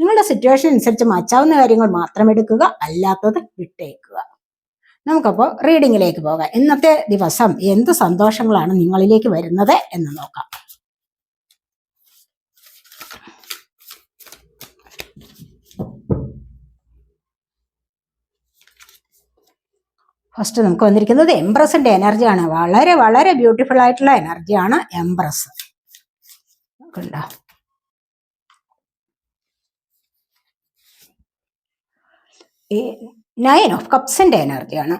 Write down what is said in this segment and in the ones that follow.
നിങ്ങളുടെ സിറ്റുവേഷൻ അനുസരിച്ച് മച്ചാവുന്ന കാര്യങ്ങൾ മാത്രം എടുക്കുക അല്ലാത്തത് വിട്ടേക്കുക. നമുക്കപ്പോൾ റീഡിങ്ങിലേക്ക് പോകാം. ഇന്നത്തെ ദിവസം എന്ത് സന്തോഷങ്ങളാണ് നിങ്ങളിലേക്ക് വരുന്നത് എന്ന് നോക്കാം. ഫസ്റ്റ് നമുക്ക് വന്നിരിക്കുന്നത് എംബ്രസിന്റെ എനർജിയാണ് വളരെ വളരെ ബ്യൂട്ടിഫുൾ ആയിട്ടുള്ള എനർജിയാണ് എംബ്രസ് കണ്ടോ ഈ നയൻ ഓഫ് കപ്സിന്റെ എനർജിയാണ്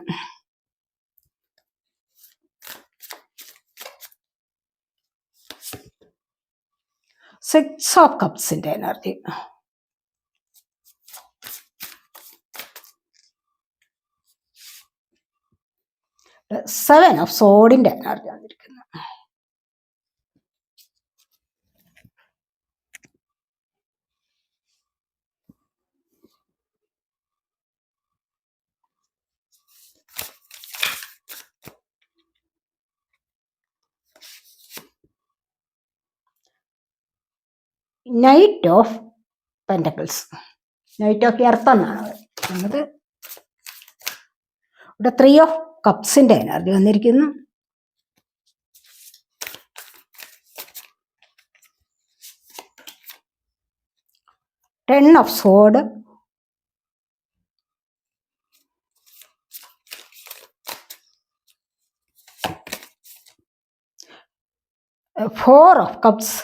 സിക്സ് ഓഫ് കപ്സിന്റെ എനർജി സെവൻ ഓഫ് സോഡിന്റെ എനർജി വന്നിരിക്കുന്നു knight of pentacles knight of earth എന്നാണ് പറയുന്നത് ഇവിടെ ത്രീ ഓഫ് കപ്സിന്റെ എനർജി വന്നിരിക്കുന്നു. Ten of sword four of cups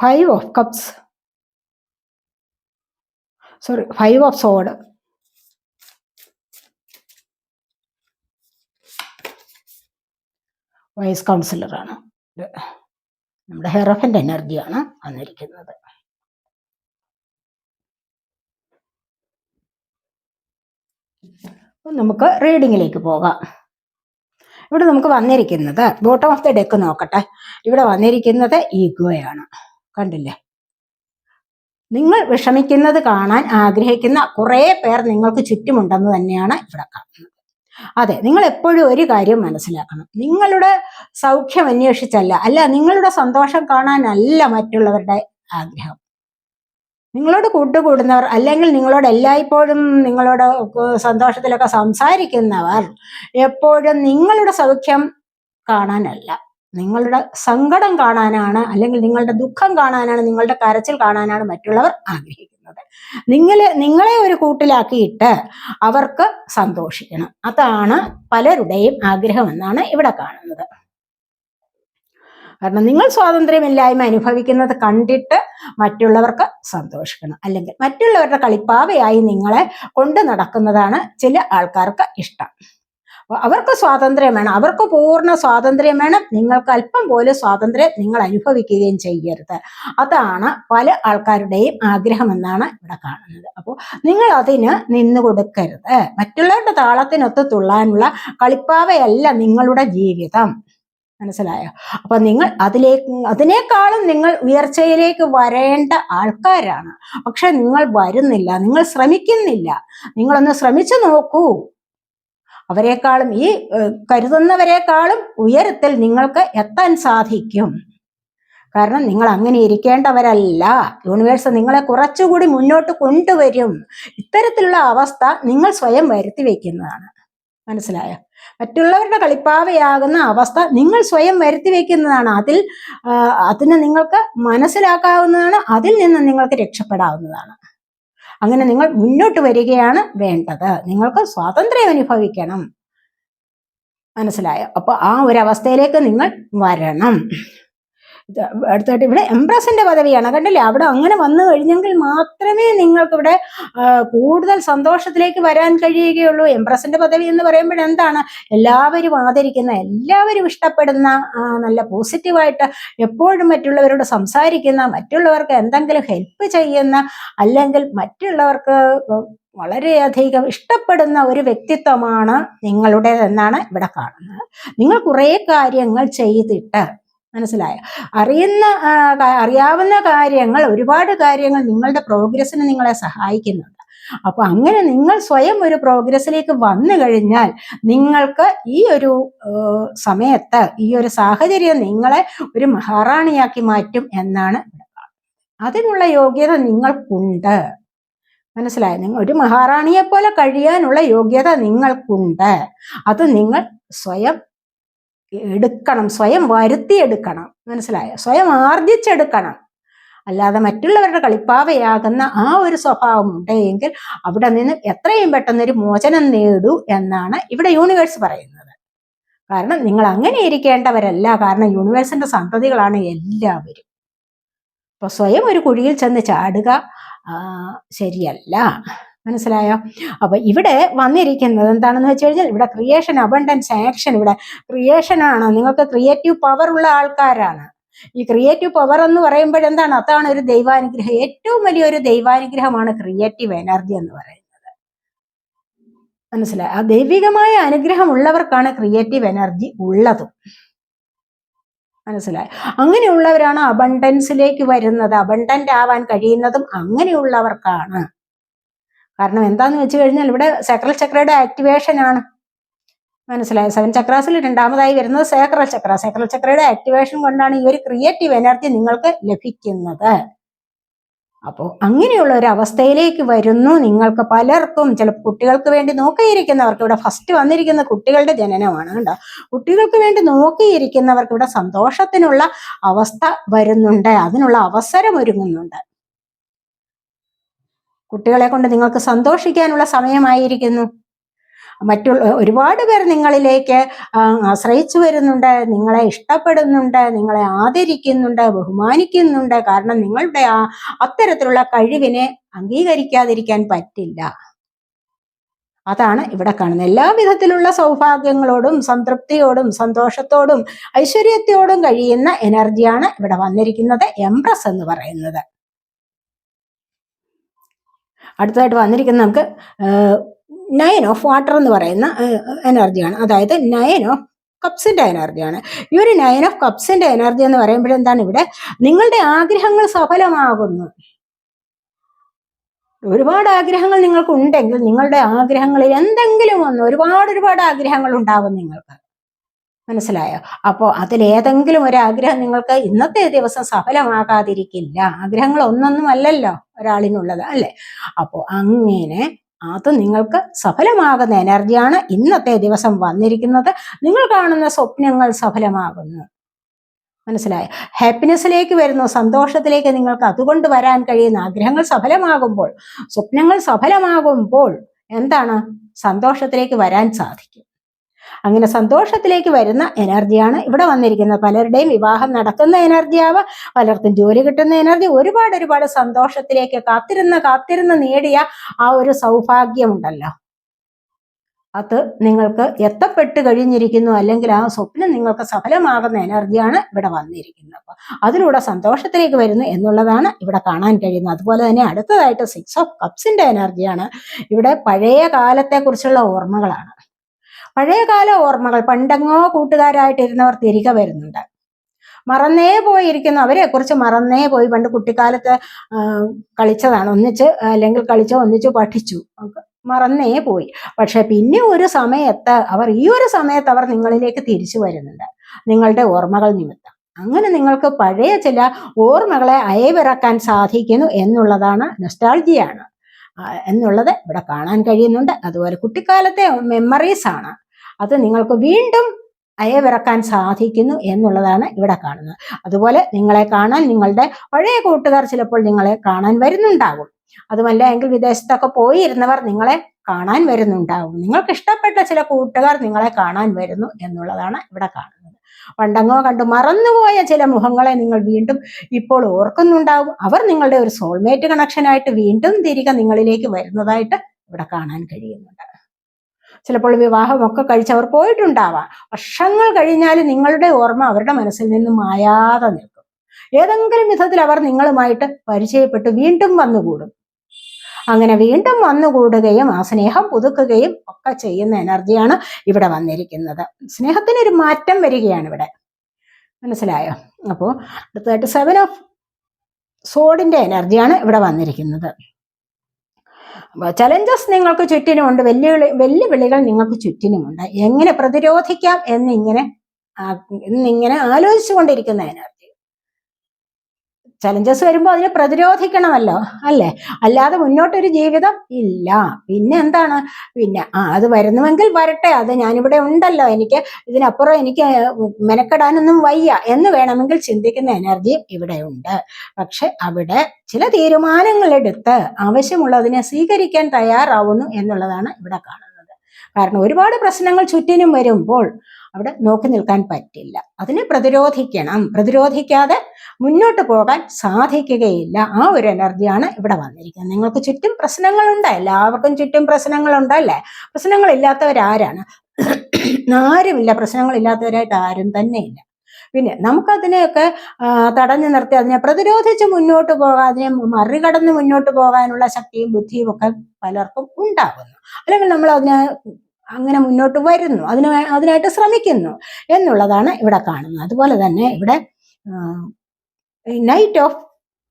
five of cups sorry five of sword vice കൗൺസിലറാണ് നമ്മുടെ ഹെറഫന്റെ എനർജിയാണ് വന്നിരിക്കുന്നത്. നമുക്ക് റീഡിങ്ങിലേക്ക് പോകാം. ഇവിടെ നമുക്ക് വന്നിരിക്കുന്നത് ബോട്ടം ഓഫ് ദ ഡെക്ക് നോക്കട്ടെ. ഇവിടെ വന്നിരിക്കുന്നത് ഈഗോയാണ്. കണ്ടില്ലേ? നിങ്ങൾ വിഷമിക്കുന്നത് കാണാൻ ആഗ്രഹിക്കുന്ന കുറേ പേർ നിങ്ങൾക്ക് ചുറ്റുമുണ്ടെന്ന് തന്നെയാണ് ഇവിടെ കാണുന്നത്. അതെ നിങ്ങൾ എപ്പോഴും ഒരു കാര്യം മനസ്സിലാക്കണം. നിങ്ങളുടെ സൗഖ്യം അന്വേഷിച്ചല്ല അല്ല നിങ്ങളുടെ സന്തോഷം കാണാനല്ല മറ്റുള്ളവരുടെ ആഗ്രഹം. നിങ്ങളോട് കൂട്ടുകൂടുന്നവർ അല്ലെങ്കിൽ നിങ്ങളോട് എല്ലായ്പ്പോഴും നിങ്ങളോട് സന്തോഷത്തിലൊക്കെ സംസാരിക്കുന്നവർ എപ്പോഴും നിങ്ങളുടെ സൗഖ്യം കാണാനല്ല. നിങ്ങളുടെ സങ്കടം കാണാനാണ് അല്ലെങ്കിൽ നിങ്ങളുടെ ദുഃഖം കാണാനാണ് നിങ്ങളുടെ കരച്ചിൽ കാണാനാണ് മറ്റുള്ളവർ ആഗ്രഹിക്കുന്നത്. നിങ്ങളെ നിങ്ങളെ ഒരു കൂട്ടിലാക്കിയിട്ട് അവർക്ക് സന്തോഷിക്കണം. അതാണ് പലരുടെയും ആഗ്രഹം എന്നാണ് ഇവിടെ കാണുന്നത്. കാരണം നിങ്ങൾ സ്വാതന്ത്ര്യമില്ലായ്മ അനുഭവിക്കുന്നത് കണ്ടിട്ട് മറ്റുള്ളവർക്ക് സന്തോഷിക്കണം. അല്ലെങ്കിൽ മറ്റുള്ളവരുടെ കളിപ്പാവയായി നിങ്ങളെ കൊണ്ടു നടക്കുന്നതാണ് ചില ആൾക്കാർക്ക് ഇഷ്ടം. അവർക്ക് സ്വാതന്ത്ര്യം വേണം. അവർക്ക് പൂർണ സ്വാതന്ത്ര്യം വേണം. നിങ്ങൾക്ക് അല്പം പോലും സ്വാതന്ത്ര്യം നിങ്ങൾ അനുഭവിക്കുകയും ചെയ്യരുത്. അതാണ് പല ആൾക്കാരുടെയും ആഗ്രഹം എന്നാണ് ഇവിടെ കാണുന്നത്. അപ്പോൾ നിങ്ങൾ അതിന് നിന്നു കൊടുക്കരുത്. മറ്റുള്ളവരുടെ താളത്തിനൊത്ത് തുള്ളാനുള്ള കളിപ്പാവയല്ല നിങ്ങളുടെ ജീവിതം. മനസ്സിലായോ? അപ്പൊ നിങ്ങൾ അതിലേക്ക് അതിനേക്കാളും നിങ്ങൾ ഉയർച്ചയിലേക്ക് വരേണ്ട ആൾക്കാരാണ്. പക്ഷെ നിങ്ങൾ വരുന്നില്ല. നിങ്ങൾ ശ്രമിക്കുന്നില്ല. നിങ്ങളൊന്ന് ശ്രമിച്ചു നോക്കൂ. അവരെക്കാളും ഈ കരുതുന്നവരെക്കാളും ഉയരത്തിൽ നിങ്ങൾക്ക് എത്താൻ സാധിക്കും. കാരണം നിങ്ങൾ അങ്ങനെ ഇരിക്കേണ്ടവരല്ല. യൂണിവേഴ്സ് നിങ്ങളെ കുറച്ചുകൂടി മുന്നോട്ട് കൊണ്ടുവരും. ഇത്തരത്തിലുള്ള അവസ്ഥ നിങ്ങൾ സ്വയം വരുത്തി വയ്ക്കുന്നതാണ് മനസ്സിലായ? മറ്റുള്ളവരുടെ കളിപ്പാവയാകുന്ന അവസ്ഥ നിങ്ങൾ സ്വയം വരുത്തി വയ്ക്കുന്നതാണ് അതിൽ അതിന് നിങ്ങൾക്ക് മനസ്സിലാക്കാവുന്നതാണ്. അതിൽ നിന്ന് നിങ്ങൾക്ക് രക്ഷപ്പെടാവുന്നതാണ്. അങ്ങനെ നിങ്ങൾ മുന്നോട്ട് വരികയാണ് വേണ്ടത്. നിങ്ങൾക്ക് സ്വാതന്ത്ര്യം അനുഭവിക്കണം. മനസ്സിലായോ? അപ്പൊ ആ ഒരു അവസ്ഥയിലേക്ക് നിങ്ങൾ വരണം. അടുത്തായിട്ട് ഇവിടെ എംപ്രസിന്റെ പദവിയാണ്. കണ്ടില്ലേ? അവിടെ അങ്ങനെ വന്നു കഴിഞ്ഞെങ്കിൽ മാത്രമേ നിങ്ങൾക്ക് ഇവിടെ കൂടുതൽ സന്തോഷത്തിലേക്ക് വരാൻ കഴിയുകയുള്ളൂ. എംപ്രസിന്റെ പദവി എന്ന് പറയുമ്പോൾ എന്താണ്? എല്ലാവരും ആദരിക്കുന്ന എല്ലാവരും ഇഷ്ടപ്പെടുന്ന നല്ല പോസിറ്റീവായിട്ട് എപ്പോഴും മറ്റുള്ളവരോട് സംസാരിക്കുന്ന മറ്റുള്ളവർക്ക് എന്തെങ്കിലും ഹെൽപ്പ് ചെയ്യുന്ന അല്ലെങ്കിൽ മറ്റുള്ളവർക്ക് വളരെയധികം ഇഷ്ടപ്പെടുന്ന ഒരു വ്യക്തിത്വമാണ് നിങ്ങളുടേതെന്നാണ് ഇവിടെ കാണുന്നത്. നിങ്ങൾ കുറേ കാര്യങ്ങൾ ചെയ്തിട്ട് മനസ്സിലായോ. അറിയുന്ന അറിയാവുന്ന കാര്യങ്ങൾ ഒരുപാട് കാര്യങ്ങൾ നിങ്ങളുടെ പ്രോഗ്രസ്സിന് നിങ്ങളെ സഹായിക്കുന്നുണ്ട്. അപ്പൊ അങ്ങനെ നിങ്ങൾ സ്വയം ഒരു പ്രോഗ്രസ്സിലേക്ക് വന്നു കഴിഞ്ഞാൽ നിങ്ങൾക്ക് ഈ ഒരു സമയത്ത് ഈ ഒരു സാഹചര്യം നിങ്ങളെ ഒരു മഹാറാണിയാക്കി മാറ്റും എന്നാണ് അതിനുള്ള യോഗ്യത നിങ്ങൾക്കുണ്ട്. മനസ്സിലായോ? നിങ്ങൾ ഒരു മഹാറാണിയെ പോലെ കഴിയാനുള്ള യോഗ്യത നിങ്ങൾക്കുണ്ട്. അത് നിങ്ങൾ സ്വയം എടുക്കണം. സ്വയം വരുത്തിയെടുക്കണം. മനസ്സിലായോ? സ്വയം ആർജിച്ചെടുക്കണം. അല്ലാതെ മറ്റുള്ളവരുടെ കളിപ്പാവയാകുന്ന ആ ഒരു സ്വഭാവം ഉണ്ടെങ്കിൽ അവിടെ നിന്ന് എത്രയും പെട്ടെന്നൊരു മോചനം നേടൂ എന്നാണ് ഇവിടെ യൂണിവേഴ്സ് പറയുന്നത്. കാരണം നിങ്ങൾ അങ്ങനെ ഇരിക്കേണ്ടവരല്ല. കാരണം യൂണിവേഴ്സിന്റെ സന്തതികളാണ് എല്ലാവരും. അപ്പൊ സ്വയം ഒരു കുഴിയിൽ ചെന്ന് ചാടുക ശരിയല്ല. മനസ്സിലായോ? അപ്പൊ ഇവിടെ വന്നിരിക്കുന്നത് എന്താണെന്ന് വെച്ച് കഴിഞ്ഞാൽ ഇവിടെ ക്രിയേഷൻ അബണ്ടൻസ് ആക്ഷൻ ഇവിടെ ക്രിയേഷൻ ആണ്. നിങ്ങൾക്ക് ക്രിയേറ്റീവ് പവർ ഉള്ള ആൾക്കാരാണ്. ഈ ക്രിയേറ്റീവ് പവർ എന്ന് പറയുമ്പോൾ എന്താണ്? അതാണ് ഒരു ദൈവാനുഗ്രഹം. ഏറ്റവും വലിയൊരു ദൈവാനുഗ്രഹമാണ് ക്രിയേറ്റീവ് എനർജി എന്ന് പറയുന്നത്. മനസ്സിലായി? ആ ദൈവികമായ അനുഗ്രഹം ഉള്ളവർക്കാണ് ക്രിയേറ്റീവ് എനർജി ഉള്ളതും. മനസ്സിലായി? അങ്ങനെയുള്ളവരാണ് അബണ്ടൻസിലേക്ക് വരുന്നത്. അബണ്ടന്റ് ആവാൻ കഴിയുന്നതും അങ്ങനെയുള്ളവർക്കാണ്. കാരണം എന്താന്ന് വെച്ച് കഴിഞ്ഞാൽ ഇവിടെ സെക്രൽ ചക്രയുടെ ആക്ടിവേഷൻ ആണ്. മനസ്സിലായ? സെവൻ ചക്രാസിൽ രണ്ടാമതായി വരുന്നത് സേക്രൽ ചക്ര സേക്രൽ ചക്രയുടെ ആക്ടിവേഷൻ കൊണ്ടാണ് ഈ ഒരു ക്രിയേറ്റീവ് എനർജി നിങ്ങൾക്ക് ലഭിക്കുന്നത്. അപ്പോൾ അങ്ങനെയുള്ള ഒരു അവസ്ഥയിലേക്ക് വരുന്നു നിങ്ങൾക്ക് പലർക്കും ചില കുട്ടികൾക്ക് വേണ്ടി നോക്കിയിരിക്കുന്നവർക്ക് ഇവിടെ ഫസ്റ്റ് വന്നിരിക്കുന്ന കുട്ടികളുടെ ജനനമാണ് കേട്ടോ കുട്ടികൾക്ക് വേണ്ടി നോക്കിയിരിക്കുന്നവർക്ക് ഇവിടെ സന്തോഷത്തിനുള്ള അവസ്ഥ വരുന്നുണ്ട് അതിനുള്ള അവസരം ഒരുങ്ങുന്നുണ്ട്. കുട്ടികളെ കൊണ്ട് നിങ്ങൾക്ക് സന്തോഷിക്കാനുള്ള സമയമായിരിക്കുന്നു. മറ്റുള്ള ഒരുപാട് പേർ നിങ്ങളിലേക്ക് ആശ്രയിച്ചു വരുന്നുണ്ട് നിങ്ങളെ ഇഷ്ടപ്പെടുന്നുണ്ട് നിങ്ങളെ ആദരിക്കുന്നുണ്ട് ബഹുമാനിക്കുന്നുണ്ട്. കാരണം നിങ്ങളുടെ ആ അത്തരത്തിലുള്ള കഴിവിനെ അംഗീകരിക്കാതിരിക്കാൻ പറ്റില്ല. അതാണ് ഇവിടെ കാണുന്നത്. എല്ലാ വിധത്തിലുള്ള സൗഭാഗ്യങ്ങളോടും സംതൃപ്തിയോടും സന്തോഷത്തോടും ഐശ്വര്യത്തോടും കഴിയുന്ന എനർജിയാണ് ഇവിടെ വന്നിരിക്കുന്നത് എംപ്രസ് എന്ന് പറയുന്നത്. അടുത്തതായിട്ട് വന്നിരിക്കുന്നത് നമുക്ക് നയൻ ഓഫ് വാട്ടർ എന്ന് പറയുന്ന എനർജിയാണ് അതായത് നയൻ ഓഫ് കപ്സിന്റെ എനർജിയാണ് ഈ ഒരു നയൻ ഓഫ് കപ്സിന്റെ എനർജി എന്ന് പറയുമ്പോൾ എന്താണ് ഇവിടെ? നിങ്ങളുടെ ആഗ്രഹങ്ങൾ സഫലമാകുന്നു. ഒരുപാട് ആഗ്രഹങ്ങൾ നിങ്ങൾക്ക് ഉണ്ടെങ്കിൽ നിങ്ങളുടെ ആഗ്രഹങ്ങളിൽ എന്തെങ്കിലും ഒന്ന് ഒരുപാട് ഒരുപാട് ആഗ്രഹങ്ങൾ ഉണ്ടാവും നിങ്ങൾക്ക്. മനസ്സിലായോ? അപ്പോൾ അതിലേതെങ്കിലും ഒരു ആഗ്രഹം നിങ്ങൾക്ക് ഇന്നത്തെ ദിവസം സഫലമാകാതിരിക്കില്ല. ആഗ്രഹങ്ങൾ ഒന്നൊന്നും അല്ലല്ലോ ഒരാളിനുള്ളത് അല്ലേ? അപ്പോൾ അങ്ങനെ അത് നിങ്ങൾക്ക് സഫലമാകുന്ന എനർജിയാണ് ഇന്നത്തെ ദിവസം വന്നിരിക്കുന്നത്. നിങ്ങൾ കാണുന്ന സ്വപ്നങ്ങൾ സഫലമാകുന്നു. മനസ്സിലായോ? ഹാപ്പിനെസ്സിലേക്ക് വരുന്നു സന്തോഷത്തിലേക്ക് നിങ്ങൾക്ക് അതുകൊണ്ട് വരാൻ കഴിയുന്ന ആഗ്രഹങ്ങൾ സഫലമാകുമ്പോൾ സ്വപ്നങ്ങൾ സഫലമാകുമ്പോൾ എന്താണ്? സന്തോഷത്തിലേക്ക് വരാൻ സാധിക്കും. അങ്ങനെ സന്തോഷത്തിലേക്ക് വരുന്ന എനർജിയാണ് ഇവിടെ വന്നിരിക്കുന്നത്. പലരുടെയും വിവാഹം നടക്കുന്ന എനർജിയാവാം പലർക്കും ജോലി കിട്ടുന്ന എനർജി ഒരുപാട് ഒരുപാട് സന്തോഷത്തിലേക്ക് കാത്തിരുന്ന് കാത്തിരുന്ന് നേടിയ ആ ഒരു സൗഭാഗ്യമുണ്ടല്ലോ. അത് നിങ്ങൾക്ക് എത്തപ്പെട്ട് കഴിഞ്ഞിരിക്കുന്നു അല്ലെങ്കിൽ ആ സ്വപ്നം നിങ്ങൾക്ക് സഫലമാകുന്ന എനർജിയാണ് ഇവിടെ വന്നിരിക്കുന്നത്. അപ്പൊ അതിലൂടെ സന്തോഷത്തിലേക്ക് വരുന്നു എന്നുള്ളതാണ് ഇവിടെ കാണാൻ കഴിയുന്നത്. അതുപോലെ തന്നെ അടുത്തതായിട്ട് സിക്സ് ഓഫ് കപ്സിന്റെ എനർജിയാണ്. ഇവിടെ പഴയ കാലത്തെ കുറിച്ചുള്ള ഓർമ്മകളാണ്. പഴയകാല ഓർമ്മകൾ പണ്ടങ്ങോ കൂട്ടുകാരായിട്ടിരുന്നവർ തിരികെ വരുന്നുണ്ട്. മറന്നേ പോയിരിക്കുന്നു അവരെ കുറിച്ച് മറന്നേ പോയി. പണ്ട് കുട്ടിക്കാലത്ത് കളിച്ചതാണ്. ഒന്നിച്ച് അല്ലെങ്കിൽ കളിച്ചോ ഒന്നിച്ചു പഠിച്ചു. മറന്നേ പോയി. പക്ഷെ പിന്നെ ഒരു സമയത്ത് അവർ ഈ ഒരു സമയത്ത് അവർ നിങ്ങളിലേക്ക് തിരിച്ചു വരുന്നുണ്ട്. നിങ്ങളുടെ ഓർമ്മകൾ നിമിത്തം. അങ്ങനെ നിങ്ങൾക്ക് പഴയ ചില ഓർമ്മകളെ അയവിറക്കാൻ സാധിക്കുന്നു എന്നുള്ളതാണ് നൊസ്റ്റാൾജിയാണ് എന്നുള്ളത് ഇവിടെ കാണാൻ കഴിയുന്നുണ്ട്. അതുപോലെ കുട്ടിക്കാലത്തെ മെമ്മറീസ് ആണ്. അത് നിങ്ങൾക്ക് വീണ്ടും അയവിറക്കാൻ സാധിക്കുന്നു എന്നുള്ളതാണ് ഇവിടെ കാണുന്നത്. അതുപോലെ നിങ്ങളെ കാണാൻ നിങ്ങളുടെ പഴയ കൂട്ടുകാർ ചിലപ്പോൾ നിങ്ങളെ കാണാൻ വരുന്നുണ്ടാകും. അതുമല്ല എങ്കിൽ വിദേശത്തൊക്കെ പോയിരുന്നവർ നിങ്ങളെ കാണാൻ വരുന്നുണ്ടാവും നിങ്ങൾക്ക് ഇഷ്ടപ്പെട്ട ചില കൂട്ടുകാർ നിങ്ങളെ കാണാൻ വരുന്നു എന്നുള്ളതാണ് ഇവിടെ കാണുന്നത്. പണ്ടങ്ങോ കണ്ടു മറന്നുപോയ ചില മുഖങ്ങളെ നിങ്ങൾ വീണ്ടും ഇപ്പോൾ ഓർക്കുന്നുണ്ടാവും അവർ നിങ്ങളുടെ ഒരു സോൾമേറ്റ് കണക്ഷനായിട്ട് വീണ്ടും തിരികെ നിങ്ങളിലേക്ക് വരുന്നതായിട്ട് ഇവിടെ കാണാൻ കഴിയുന്നുണ്ട്. ചിലപ്പോൾ വിവാഹമൊക്കെ കഴിച്ചവർ പോയിട്ടുണ്ടാവാം. വർഷങ്ങൾ കഴിഞ്ഞാൽ നിങ്ങളുടെ ഓർമ്മ അവരുടെ മനസ്സിൽ നിന്ന് മായാതെ നിൽക്കും. ഏതെങ്കിലും വിധത്തിൽ അവർ നിങ്ങളുമായിട്ട് പരിചയപ്പെട്ട് വീണ്ടും വന്നുകൂടും. അങ്ങനെ വീണ്ടും വന്നുകൂടുകയും ആ സ്നേഹം പുതുക്കുകയും ഒക്കെ ചെയ്യുന്ന എനർജിയാണ് ഇവിടെ വന്നിരിക്കുന്നത്. സ്നേഹത്തിന് ഒരു മാറ്റം വരികയാണ് ഇവിടെ. മനസ്സിലായോ? അപ്പോൾ അടുത്തതായിട്ട് സെവൻ ഓഫ് സോഡിന്റെ എനർജിയാണ് ഇവിടെ വന്നിരിക്കുന്നത്. ചലഞ്ചസ് നിങ്ങൾക്ക് ചുറ്റിനുമുണ്ട് വെല്ലുവിളി വെല്ലുവിളികൾ നിങ്ങൾക്ക് ചുറ്റിനുമുണ്ട്. എങ്ങനെ പ്രതിരോധിക്കാം എന്നിങ്ങനെ എന്നിങ്ങനെ ആലോചിച്ചുകൊണ്ടിരിക്കുന്ന എനർജി ചലഞ്ചസ് വരുമ്പോൾ അതിനെ പ്രതിരോധിക്കണമല്ലോ അല്ലേ? അല്ലാതെ മുന്നോട്ടൊരു ജീവിതം ഇല്ല. പിന്നെ എന്താണ്? പിന്നെ ആ അത് വരുന്നുവെങ്കിൽ വരട്ടെ. അത് ഞാനിവിടെ ഉണ്ടല്ലോ. എനിക്ക് ഇതിനപ്പുറം എനിക്ക് മെനക്കെടാനൊന്നും വയ്യ എന്ന് വേണമെങ്കിൽ ചിന്തിക്കുന്ന എനർജി ഇവിടെ ഉണ്ട്. പക്ഷെ അവിടെ ചില തീരുമാനങ്ങളെടുത്ത് ആവശ്യമുള്ളതിനെ സ്വീകരിക്കാൻ തയ്യാറാവുന്നു എന്നുള്ളതാണ് ഇവിടെ കാണുന്നത്. കാരണം ഒരുപാട് പ്രശ്നങ്ങൾ ചുറ്റിനും വരുമ്പോൾ അവിടെ നോക്കി നിൽക്കാൻ പറ്റില്ല. അതിനെ പ്രതിരോധിക്കണം. പ്രതിരോധിക്കാതെ മുന്നോട്ട് പോകാൻ സാധിക്കുകയില്ല. ആ ഒരു എനർജിയാണ് ഇവിടെ വന്നിരിക്കുന്നത്. നിങ്ങൾക്ക് ചുറ്റും പ്രശ്നങ്ങളുണ്ട്. എല്ലാവർക്കും ചുറ്റും പ്രശ്നങ്ങളുണ്ട് അല്ലേ? പ്രശ്നങ്ങളില്ലാത്തവരാരാണ്? ആരുമില്ല. പ്രശ്നങ്ങളില്ലാത്തവരായിട്ട് ആരും തന്നെ ഇല്ല. പിന്നെ നമുക്കതിനെയൊക്കെ തടഞ്ഞു നിർത്തി അതിനെ പ്രതിരോധിച്ച് മുന്നോട്ട് പോകാൻ അതിനെ മറികടന്ന് മുന്നോട്ട് പോകാനുള്ള ശക്തിയും ബുദ്ധിയും ഒക്കെ പലർക്കും ഉണ്ടാകുന്നു. അല്ലെങ്കിൽ നമ്മൾ അതിനെ അങ്ങനെ മുന്നോട്ട് വരുന്നു. അതിന് അതിനായിട്ട് ശ്രമിക്കുന്നു എന്നുള്ളതാണ് ഇവിടെ കാണുന്നത്. അതുപോലെ തന്നെ ഇവിടെ നൈറ്റ് ഓഫ്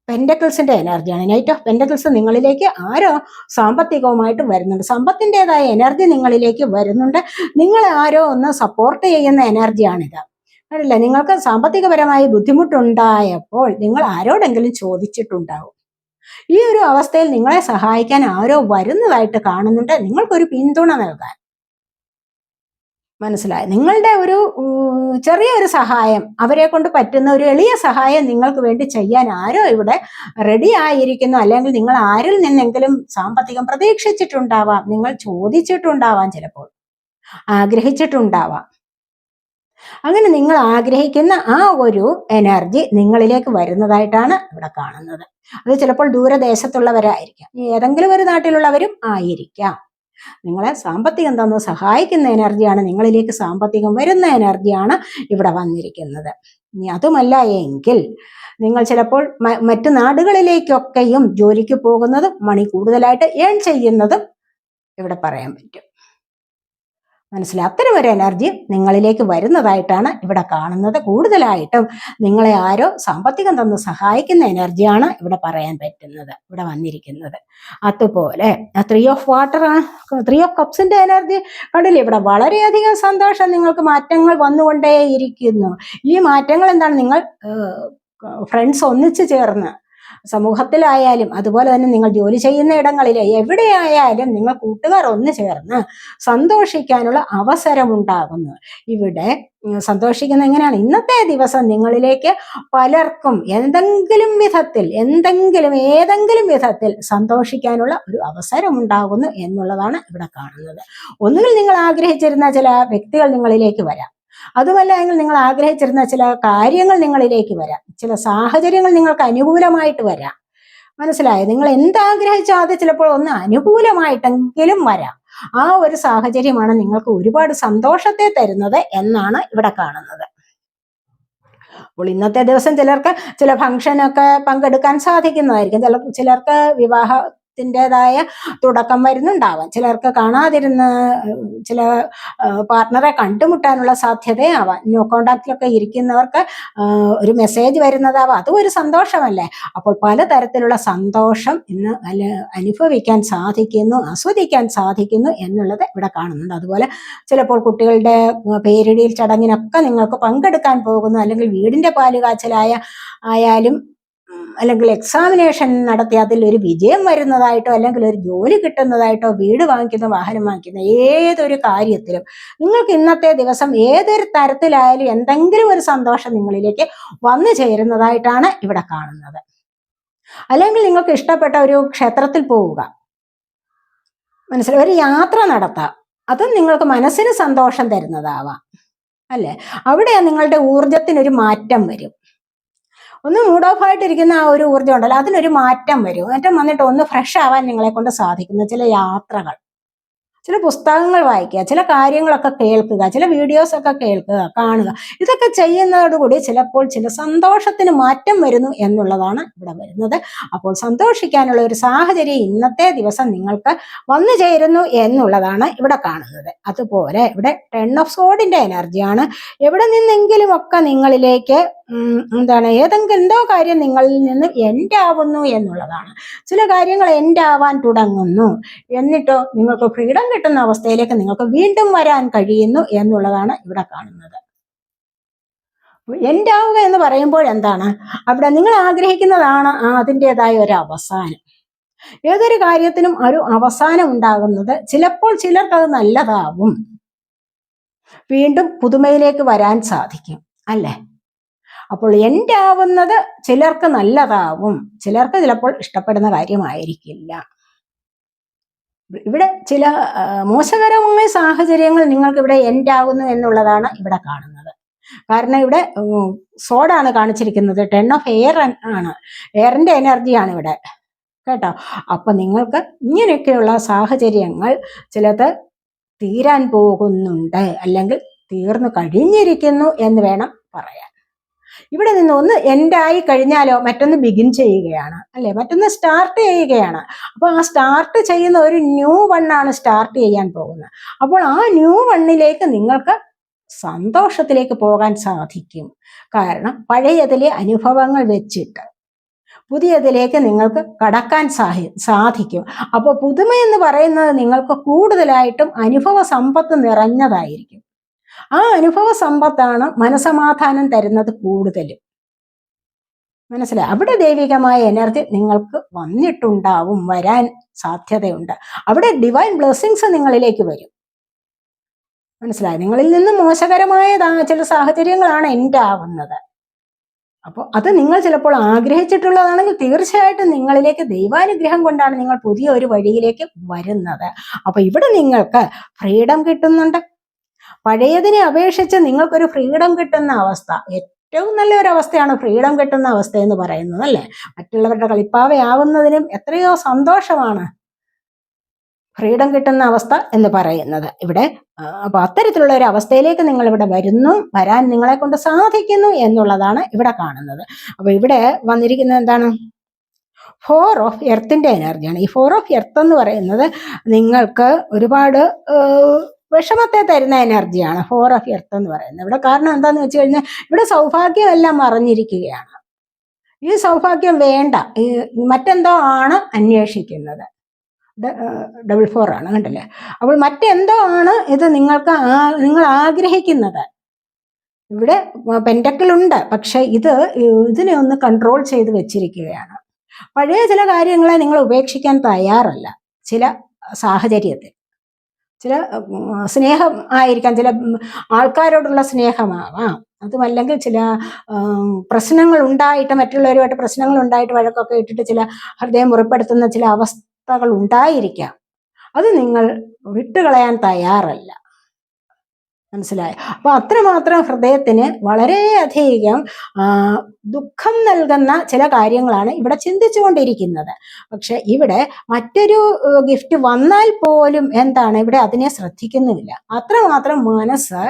പെൻഡക്കിൾസിന്റെ എനർജിയാണ് നൈറ്റ് ഓഫ് പെൻഡക്കിൾസ് നിങ്ങളിലേക്ക് ആരോ സാമ്പത്തികവുമായിട്ട് വരുന്നുണ്ട്. സമ്പത്തിന്റെതായ എനർജി നിങ്ങളിലേക്ക് വരുന്നുണ്ട്. നിങ്ങളെ ആരോ ഒന്ന് സപ്പോർട്ട് ചെയ്യുന്ന എനർജിയാണിത് അല്ല? നിങ്ങൾക്ക് സാമ്പത്തികപരമായി ബുദ്ധിമുട്ടുണ്ടായപ്പോൾ നിങ്ങൾ ആരോടെങ്കിലും ചോദിച്ചിട്ടുണ്ടാവും. ഈ ഒരു അവസ്ഥയിൽ നിങ്ങളെ സഹായിക്കാൻ ആരോ വരുന്നതായിട്ട് കാണുന്നുണ്ട്. നിങ്ങൾക്കൊരു പിന്തുണ നൽകാൻ. മനസ്സിലായി. നിങ്ങളുടെ ഒരു ചെറിയ ഒരു സഹായം അവരെ കൊണ്ട് പറ്റുന്ന ഒരു എളിയ സഹായം നിങ്ങൾക്ക് വേണ്ടി ചെയ്യാൻ ആരോ ഇവിടെ റെഡി ആയിരിക്കുന്നു. അല്ലെങ്കിൽ നിങ്ങൾ ആരിൽ നിന്നെങ്കിലും സാമ്പത്തികം പ്രതീക്ഷിച്ചിട്ടുണ്ടാവാം. നിങ്ങൾ ചോദിച്ചിട്ടുണ്ടാവാം ചിലപ്പോൾ. ആഗ്രഹിച്ചിട്ടുണ്ടാവാം. അങ്ങനെ നിങ്ങൾ ആഗ്രഹിക്കുന്ന ആ ഒരു എനർജി നിങ്ങളിലേക്ക് വരുന്നതായിട്ടാണ് ഇവിടെ കാണുന്നത്. അത് ചിലപ്പോൾ ദൂരദേശത്തുള്ളവരായിരിക്കാം. ഏതെങ്കിലും ഒരു നാട്ടിലുള്ളവരും ആയിരിക്കാം. നിങ്ങളെ സാമ്പത്തികം തന്ന് സഹായിക്കുന്ന എനർജിയാണ് നിങ്ങളിലേക്ക് സാമ്പത്തികം വരുന്ന എനർജിയാണ് ഇവിടെ വന്നിരിക്കുന്നത്. ഇനി അതുമല്ല എങ്കിൽ നിങ്ങൾ ചിലപ്പോൾ മറ്റു നാടുകളിലേക്കൊക്കെയും ജോലിക്ക് പോകുന്നതും മണി കൂടുതലായിട്ട് ഏൺ ചെയ്യുന്നതും ഇവിടെ പറയാൻ പറ്റും. മനസ്സിലായി അത്തരം ഒരു എനർജി നിങ്ങളിലേക്ക് വരുന്നതായിട്ടാണ് ഇവിടെ കാണുന്നത്. കൂടുതലായിട്ടും നിങ്ങളെ ആരോ സാമ്പത്തികം തന്ന് സഹായിക്കുന്ന എനർജിയാണ് ഇവിടെ പറയാൻ പറ്റുന്നത്. ഇവിടെ വന്നിരിക്കുന്നത്. അതുപോലെ three of water three of കപ്സിന്റെ energy കണ്ടില്ലേ? ഇവിടെ വളരെയധികം സന്തോഷം നിങ്ങൾക്ക് മാറ്റങ്ങൾ വന്നുകൊണ്ടേയിരിക്കുന്നു. ഈ മാറ്റങ്ങൾ എന്താണ്? നിങ്ങൾ ഫ്രണ്ട്സ് ഒന്നിച്ചു ചേർന്ന് സമൂഹത്തിലായാലും അതുപോലെ തന്നെ നിങ്ങൾ ജോലി ചെയ്യുന്ന ഇടങ്ങളിൽ എവിടെയായാലും നിങ്ങൾ കൂട്ടുകാർ ഒന്ന് ചേർന്ന് സന്തോഷിക്കാനുള്ള അവസരമുണ്ടാകുന്നു. ഇവിടെ സന്തോഷിക്കുന്ന എങ്ങനെയാണ്? ഇന്നത്തെ ദിവസം നിങ്ങളിലേക്ക് പലർക്കും എന്തെങ്കിലും വിധത്തിൽ എന്തെങ്കിലും ഏതെങ്കിലും വിധത്തിൽ സന്തോഷിക്കാനുള്ള ഒരു അവസരം ഉണ്ടാകുന്നു എന്നുള്ളതാണ് ഇവിടെ കാണുന്നത്. ഒന്നുകിൽ നിങ്ങൾ ആഗ്രഹിച്ചിരുന്ന ചില വ്യക്തികൾ നിങ്ങളിലേക്ക് വരാം. അതുമല്ല എങ്കിൽ നിങ്ങൾ ആഗ്രഹിച്ചിരുന്ന ചില കാര്യങ്ങൾ നിങ്ങളിലേക്ക് വരാം. ചില സാഹചര്യങ്ങൾ നിങ്ങൾക്ക് അനുകൂലമായിട്ട് വരാം. മനസ്സിലായോ? നിങ്ങൾ എന്താഗ്രഹിച്ചോ അത് ചിലപ്പോൾ ഒന്ന് അനുകൂലമായിട്ടെങ്കിലും വരാം. ആ ഒരു സാഹചര്യമാണ് നിങ്ങൾക്ക് ഒരുപാട് സന്തോഷത്തെ തരുന്നത് എന്നാണ് ഇവിടെ കാണുന്നത്. അപ്പോൾ ഇന്നത്തെ ദിവസം ചിലർക്ക് ചില ഫംഗ്ഷനൊക്കെ പങ്കെടുക്കാൻ സാധിക്കുന്നതായിരിക്കും. ചില ചിലർക്ക് വിവാഹ ത്തിന്റെതായ തുടക്കം വരുന്നുണ്ടാവാം. ചിലർക്ക് കാണാതിരുന്ന ചില പാർട്ട്ണറെ കണ്ടുമുട്ടാനുള്ള സാധ്യതയാവാം. ന്യൂ കോണ്ടാക്റ്റിലൊക്കെ ഇരിക്കുന്നവർക്ക് ഒരു മെസ്സേജ് വരുന്നതാവാം. അതും ഒരു സന്തോഷമല്ലേ? അപ്പോൾ പലതരത്തിലുള്ള സന്തോഷം ഇന്ന് അനുഭവിക്കാൻ സാധിക്കുന്നു ആസ്വദിക്കാൻ സാധിക്കുന്നു എന്നുള്ളത് ഇവിടെ കാണുന്നുണ്ട്. അതുപോലെ ചിലപ്പോൾ കുട്ടികളുടെ പേരിടിയിൽ ചടങ്ങിനൊക്കെ നിങ്ങൾക്ക് പങ്കെടുക്കാൻ പോകുന്നു. അല്ലെങ്കിൽ വീടിന്റെ പാലുകാച്ചലായ ആയാലും അല്ലെങ്കിൽ എക്സാമിനേഷൻ നടത്തി അതിൽ ഒരു വിജയം വരുന്നതായിട്ടോ അല്ലെങ്കിൽ ഒരു ജോലി കിട്ടുന്നതായിട്ടോ വീട് വാങ്ങിക്കുന്ന വാഹനം വാങ്ങിക്കുന്ന ഏതൊരു കാര്യത്തിലും നിങ്ങൾക്ക് ഇന്നത്തെ ദിവസം ഏതൊരു തരത്തിലായാലും എന്തെങ്കിലും ഒരു സന്തോഷം നിങ്ങളിലേക്ക് വന്നു ചേരുന്നതായിട്ടാണ് ഇവിടെ കാണുന്നത്. അല്ലെങ്കിൽ നിങ്ങൾക്ക് ഇഷ്ടപ്പെട്ട ഒരു ക്ഷേത്രത്തിൽ പോവുക. മനസ്സിലായി ഒരു യാത്ര നടത്താം. അതും നിങ്ങൾക്ക് മനസ്സിന് സന്തോഷം തരുന്നതാവാം. അല്ലേ? അവിടെ നിങ്ങളുടെ ഊർജത്തിനൊരു മാറ്റം വരും. ഒന്ന് മൂഡ് ഓഫ് ആയിട്ടിരിക്കുന്ന ആ ഒരു ഊർജം ഉണ്ടല്ലോ അതിനൊരു മാറ്റം വരും. മാറ്റം വന്നിട്ട് ഒന്ന് ഫ്രഷ് ആവാൻ നിങ്ങളെ കൊണ്ട് സാധിക്കുന്ന. ചില യാത്രകൾ ചില പുസ്തകങ്ങൾ വായിക്കുക ചില കാര്യങ്ങളൊക്കെ കേൾക്കുക ചില വീഡിയോസ് ഒക്കെ കേൾക്കുക കാണുക. ഇതൊക്കെ ചെയ്യുന്നതോടുകൂടി ചിലപ്പോൾ ചില സന്തോഷത്തിന് മാറ്റം വരുന്നു എന്നുള്ളതാണ് ഇവിടെ വരുന്നത്. അപ്പോൾ സന്തോഷിക്കാനുള്ള ഒരു സാഹചര്യം ഇന്നത്തെ ദിവസം നിങ്ങൾക്ക് വന്നു ചേരുന്നു എന്നുള്ളതാണ് ഇവിടെ കാണുന്നത്. അതുപോലെ ഇവിടെ ടെൺ ഓഫ് സോഡിന്റെ എനർജിയാണ് എവിടെ നിന്നെങ്കിലും ഒക്കെ നിങ്ങളിലേക്ക് എന്താണ് ഏതെങ്കിലും എന്തോ കാര്യം നിങ്ങളിൽ നിന്ന് എൻഡ് ആവുന്നു എന്നുള്ളതാണ്. ചില കാര്യങ്ങൾ എൻഡ് ആവാൻ തുടങ്ങുന്നു. എന്നിട്ടോ നിങ്ങൾക്ക് ഫ്രീഡം കിട്ടുന്ന അവസ്ഥയിലേക്ക് നിങ്ങൾക്ക് വീണ്ടും വരാൻ കഴിയുന്നു എന്നുള്ളതാണ് ഇവിടെ കാണുന്നത്. എൻഡ് ആവുക എന്ന് പറയുമ്പോൾ എന്താണ്? അവിടെ നിങ്ങൾ ആഗ്രഹിക്കുന്നതാണ് അതിന്റെതായ ഒരു അവസാനം. ഏതൊരു കാര്യത്തിനും ഒരു അവസാനം ഉണ്ടാകുന്നത് ചിലപ്പോൾ ചിലർക്ക് അത് നല്ലതാവും. വീണ്ടും പുതുമയിലേക്ക് വരാൻ സാധിക്കും. അല്ലേ? അപ്പോൾ എന്റെ ആവുന്നത് ചിലർക്ക് നല്ലതാവും. ചിലർക്ക് ചിലപ്പോൾ ഇഷ്ടപ്പെടുന്ന കാര്യമായിരിക്കില്ല. ഇവിടെ ചില മോശകരമായ സാഹചര്യങ്ങൾ നിങ്ങൾക്ക് ഇവിടെ എന്റെ ആവുന്നു എന്നുള്ളതാണ് ഇവിടെ കാണുന്നത്. കാരണം ഇവിടെ സോഡാണ് കാണിച്ചിരിക്കുന്നത്. ടെൻ ഓഫ് എയർ ആണ്. എയറിന്റെ എനർജിയാണ് ഇവിടെ. കേട്ടോ? അപ്പൊ നിങ്ങൾക്ക് ഇങ്ങനെയൊക്കെയുള്ള സാഹചര്യങ്ങൾ ചിലത് തീരാൻ പോകുന്നുണ്ട്. അല്ലെങ്കിൽ തീർന്നു കഴിഞ്ഞിരിക്കുന്നു എന്ന് വേണം പറയാൻ. ഇവിടെ നിന്ന് ഒന്ന് എൻഡ് ആയി കഴിഞ്ഞാലോ മറ്റൊന്ന് ബിഗിൻ ചെയ്യുകയാണ് അല്ലെ? മറ്റൊന്ന് സ്റ്റാർട്ട് ചെയ്യുകയാണ്. അപ്പോൾ ആ സ്റ്റാർട്ട് ചെയ്യുന്ന ഒരു ന്യൂ വണ്ണാണ് സ്റ്റാർട്ട് ചെയ്യാൻ പോകുന്നത്. അപ്പോൾ ആ ന്യൂ വണ്ണിലേക്ക് നിങ്ങൾക്ക് സന്തോഷത്തിലേക്ക് പോകാൻ സാധിക്കും. കാരണം പഴയതിലെ അനുഭവങ്ങൾ വെച്ചിട്ട് പുതിയതിലേക്ക് നിങ്ങൾക്ക് കടക്കാൻ സാഹി സാധിക്കും. അപ്പോൾ പുതുമ എന്ന് പറയുന്നത് നിങ്ങൾക്ക് കൂടുതലായിട്ടും അനുഭവ സമ്പത്ത് നിറഞ്ഞതായിരിക്കും. ആ അനുഭവ സമ്പത്താണ് മനസമാധാനം തരുന്നത് കൂടുതലും മനസ്സിലായി? അവിടെ ദൈവികമായ എനർജി നിങ്ങൾക്ക് വന്നിട്ടുണ്ടാവും വരാൻ സാധ്യതയുണ്ട്. അവിടെ ഡിവൈൻ ബ്ലെസ്സിങ്സ് നിങ്ങളിലേക്ക് വരും. മനസ്സിലായി? നിങ്ങളിൽ നിന്ന് മോശകരമായ ചില സാഹചര്യങ്ങളാണ് എന്റെ ആവുന്നത്. അപ്പോൾ അത് നിങ്ങൾ ചിലപ്പോൾ ആഗ്രഹിച്ചിട്ടുള്ളതാണെങ്കിൽ തീർച്ചയായിട്ടും നിങ്ങളിലേക്ക് ദൈവാനുഗ്രഹം കൊണ്ടാണ് നിങ്ങൾ പുതിയ ഒരു വഴിയിലേക്ക് വരുന്നത്. അപ്പൊ ഇവിടെ നിങ്ങൾക്ക് ഫ്രീഡം കിട്ടുന്നുണ്ട് പഴയതിനെ അപേക്ഷിച്ച് നിങ്ങൾക്കൊരു ഫ്രീഡം കിട്ടുന്ന അവസ്ഥ ഏറ്റവും നല്ല ഒരു അവസ്ഥയാണ് ഫ്രീഡം കിട്ടുന്ന അവസ്ഥ എന്ന് പറയുന്നത് അല്ലേ? മറ്റുള്ളവരുടെ കളിപ്പാവയാവുന്നതിനും എത്രയോ സന്തോഷമാണ് ഫ്രീഡം കിട്ടുന്ന അവസ്ഥ എന്ന് പറയുന്നത്. ഇവിടെ അപ്പൊ അത്തരത്തിലുള്ള ഒരു അവസ്ഥയിലേക്ക് നിങ്ങൾ ഇവിടെ വരുന്നു വരാൻ നിങ്ങളെ കൊണ്ട് സാധിക്കുന്നു എന്നുള്ളതാണ് ഇവിടെ കാണുന്നത്. അപ്പൊ ഇവിടെ വന്നിരിക്കുന്നത് എന്താണ്? ഫോർ ഓഫ് എർത്തിന്റെ എനർജിയാണ് ഈ ഫോർ ഓഫ് എർത്ത് എന്ന് പറയുന്നത് നിങ്ങൾക്ക് ഒരുപാട് വിഷമത്തെ തരുന്ന എനർജിയാണ് ഫോർ ഓഫ് എർത്ത് എന്ന് പറയുന്നത്. ഇവിടെ കാരണം എന്താന്ന് വെച്ച് കഴിഞ്ഞാൽ ഇവിടെ സൗഭാഗ്യം എല്ലാം മറഞ്ഞിരിക്കുകയാണ്. ഈ സൗഭാഗ്യം വേണ്ട മറ്റെന്തോ ആണ് അന്വേഷിക്കുന്നത്. ഡബിൾ ഫോർ ആണ് കണ്ടില്ലേ? അപ്പോൾ മറ്റെന്തോ ആണ് ഇത് നിങ്ങൾക്ക് നിങ്ങൾ ആഗ്രഹിക്കുന്നത്. ഇവിടെ പെന്റക്കിളുണ്ട് പക്ഷെ ഇത് ഇതിനെ ഒന്ന് കൺട്രോൾ ചെയ്ത് വെച്ചിരിക്കുകയാണ്. പഴയ ചില കാര്യങ്ങളെ നിങ്ങൾ ഉപേക്ഷിക്കാൻ തയ്യാറല്ല. ചില സാഹചര്യത്തിൽ. ചില സ്നേഹം ആയിരിക്കാം. ചില ആൾക്കാരോടുള്ള സ്നേഹമാവാം. അതുമല്ലെങ്കിൽ ചില പ്രശ്നങ്ങൾ ഉണ്ടായിട്ട് മറ്റുള്ളവരുമായിട്ട് പ്രശ്നങ്ങൾ ഉണ്ടായിട്ട് വഴക്കൊക്കെ ഇട്ടിട്ട് ചില ഹൃദയം മുറിപ്പെടുത്തുന്ന ചില അവസ്ഥകൾ ഉണ്ടായിരിക്കാം. അത് നിങ്ങൾ വിട്ടുകളയാൻ തയ്യാറല്ല. മനസ്സിലായോ. അപ്പൊ അത്രമാത്രം ഹൃദയത്തിന് വളരെയധികം ദുഃഖം നൽകുന്ന ചില കാര്യങ്ങളാണ് ഇവിടെ ചിന്തിച്ചുകൊണ്ടിരിക്കുന്നത്. പക്ഷെ ഇവിടെ മറ്റൊരു ഗിഫ്റ്റ് വന്നാൽ പോലും എന്താണ് ഇവിടെ അതിനെ ശ്രദ്ധിക്കുന്നുമില്ല അത്രമാത്രം മനസ്സ്